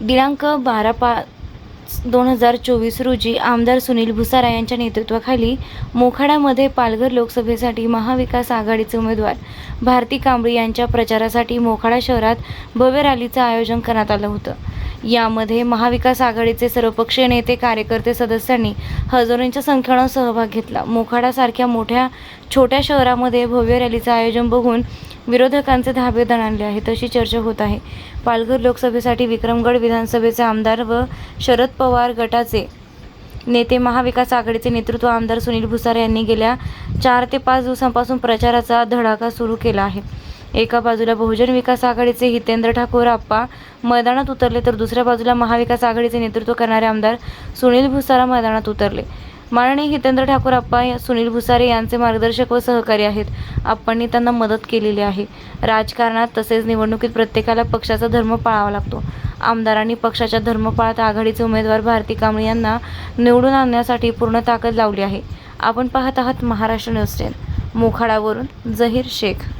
दिनांक बारा पाच दोन हजार चोवीस रोजी आमदार सुनील भुसारा यांच्या नेतृत्वाखाली मोखाड्यामध्ये पालघर लोकसभेसाठी महाविकास आघाडीचे उमेदवार भारती कांबळी यांच्या प्रचारासाठी मोखाडा शहरात भव्य रॅलीचं आयोजन करण्यात आलं होतं. यामध्ये महाविकास आघाडीचे सर्वपक्षीय नेते कार्यकर्ते सदस्यांनी हजारोंच्या संख्येनं सहभाग घेतला. मोखाडासारख्या मोठ्या छोट्या शहरामध्ये भव्य रॅलीचं आयोजन बघून विरोधकांचे धाबे दणाणले आहेत अशी चर्चा होत आहे. पालघर लोकसभेसाठी विक्रमगड विधानसभेचे आमदार व शरद पवार गटाचे नेते महाविकास आघाडीचे नेतृत्व आमदार सुनील भुसारे यांनी गेल्या चार ते पाच दिवसांपासून प्रचाराचा धडाका सुरू केला आहे. एका बाजूला बहुजन विकास आघाडीचे हितेंद्र ठाकूर आप्पा. मैदानात उतरले तर दुसऱ्या बाजूला महाविकास आघाडीचे नेतृत्व करणारे आमदार सुनील भुसारा मैदानात उतरले. माननीय हितेंद्र ठाकूर आप्पा या- सुनील भुसारे यांचे मार्गदर्शक व सहकारी आहेत. आप्पांनी त्यांना मदत केलेली आहे. राजकारणात तसेच निवडणुकीत प्रत्येकाला पक्षाचा धर्म पाळावा लागतो. आमदारांनी पक्षाच्या धर्म पाळत आघाडीचे उमेदवार भारती कांबळे यांना निवडून आणण्यासाठी पूर्ण ताकद लावली आहे. आपण पाहत आहात महाराष्ट्र न्यूज टेन मोखाडावरून जहीर शेख.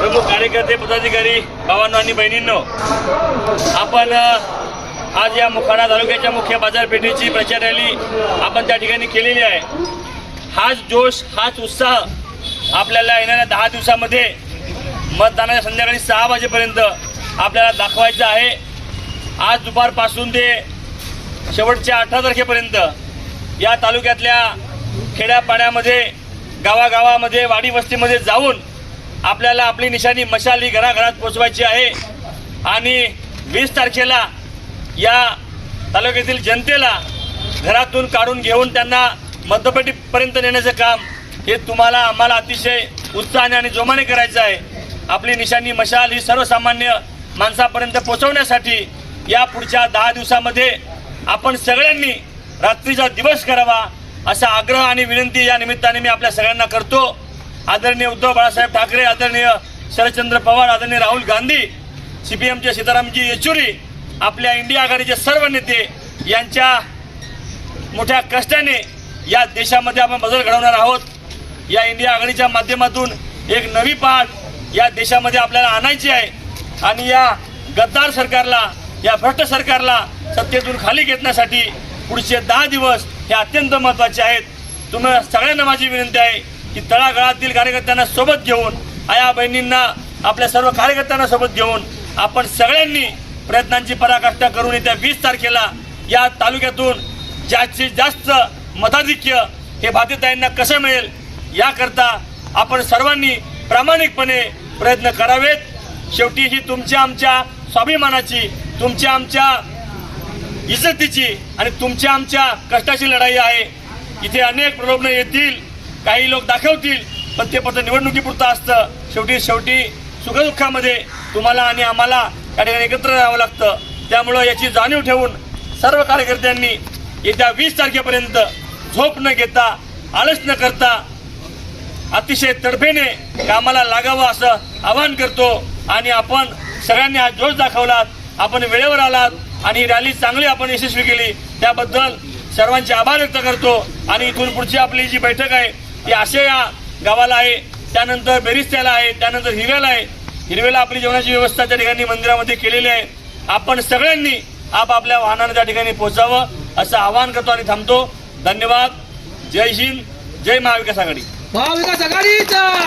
प्रमुख कार्यकर्ते पदाधिकारी भावांनो आणि बहिणींनो आपण आज या मुखाडा तालुक्याच्या मुख्य बाजारपेठेची प्रचार रॅली आपण त्या ठिकाणी केलेली आहे. हाच जोश हाच उत्साह आपल्याला येणाऱ्या दहा दिवसामध्ये मतदानाच्या संध्याकाळी सहा वाजेपर्यंत आपल्याला दाखवायचं आहे. आज दुपारपासून ते शेवटच्या अठरा तारखेपर्यंत या तालुक्यातल्या खेड्यापाड्यामध्ये गावागावामध्ये वाडी वस्तीमध्ये जाऊन आपल्याला आपली निशाणी मशाल ही घराघरात पोचवायची आहे. आणि वीस तारखेला या तालुक्यातील जनतेला घरातून काढून घेऊन त्यांना मतपेटीपर्यंत नेण्याचं काम हे तुम्हाला आम्हाला अतिशय उत्साहाने आणि जोमाने करायचं आहे. आपली निशाणी मशाल ही सर्वसामान्य माणसापर्यंत पोहोचवण्यासाठी या पुढच्या दहा दिवसामध्ये आपण सगळ्यांनी रात्रीचा दिवस करावा असा आग्रह आणि विनंती या निमित्ताने मी आपल्या सगळ्यांना करतो. आदरणीय उद्धव बाळासाहेब ठाकरे आदरणीय शरदचंद्र पवार आदरणीय राहुल गांधी सीपीएमचे सीतारामजी येचुरी आपल्या इंडिया आघाडीचे सर्व नेते यांच्या मोठ्या कष्टाने या देशामध्ये आपण बदल घडवणार आहोत. या इंडिया आघाडीच्या माध्यमातून एक नवी पाठ या देशामध्ये आपल्याला आणायची आहे. आणि या गद्दार सरकारला या भ्रष्ट सरकारला सत्तेतून खाली घेतण्यासाठी पुढचे दहा दिवस हे अत्यंत महत्त्वाचे आहेत. तुम्हाला सगळ्यांना माझी विनंती आहे की तळागाळातील कार्यकर्त्यांना सोबत घेऊन आया बहिणींना आपल्या सर्व कार्यकर्त्यांना सोबत घेऊन आपण सगळ्यांनी प्रयत्नांची पराकाष्ठा करून येत्या वीस तारखेला या तालुक्यातून जास्तीत जास्त मताधिक्य हे भारतीताईंना कसं मिळेल याकरता आपण सर्वांनी प्रामाणिकपणे प्रयत्न करावेत. शेवटी ही तुमच्या आमच्या स्वाभिमानाची तुमच्या आमच्या इज्जतीची आणि तुमच्या आमच्या कष्टाची लढाई आहे. इथे अनेक प्रलोभनं येतील. काही लोक दाखवतील पण ते फक्त निवडणुकीपुरतं असतं. शेवटी शेवटी सुखदुःखामध्ये तुम्हाला आणि आम्हाला त्या ठिकाणी एकत्र राहावं लागतं. त्यामुळं याची जाणीव ठेवून सर्व कार्यकर्त्यांनी येत्या वीस तारखेपर्यंत झोप न घेता आळस न करता अतिशय तडफेने कामाला लागावं असं आवाहन करतो. आणि आपण सगळ्यांनी हा जोश दाखवलात आपण वेळेवर आलात आणि रॅली चांगली आपण यशस्वी केली. त्याबद्दल सर्वांचे आभार व्यक्त करतो. आणि इथून पुढची आपली जी बैठक आहे ती आशे या गावाला आहे त्यानंतर बेरिस्त्याला आहे त्यानंतर हिरवेला आहे. हिरवेला आपली जेवणाची व्यवस्था त्या ठिकाणी मंदिरामध्ये केलेली आहे. आपण सगळ्यांनी आपापल्या वाहनानं त्या ठिकाणी पोहोचावं असं आवाहन करतो आणि थांबतो. धन्यवाद. जय हिंद. जय महाविकास आघाडी. महाविकास आघाडीचा!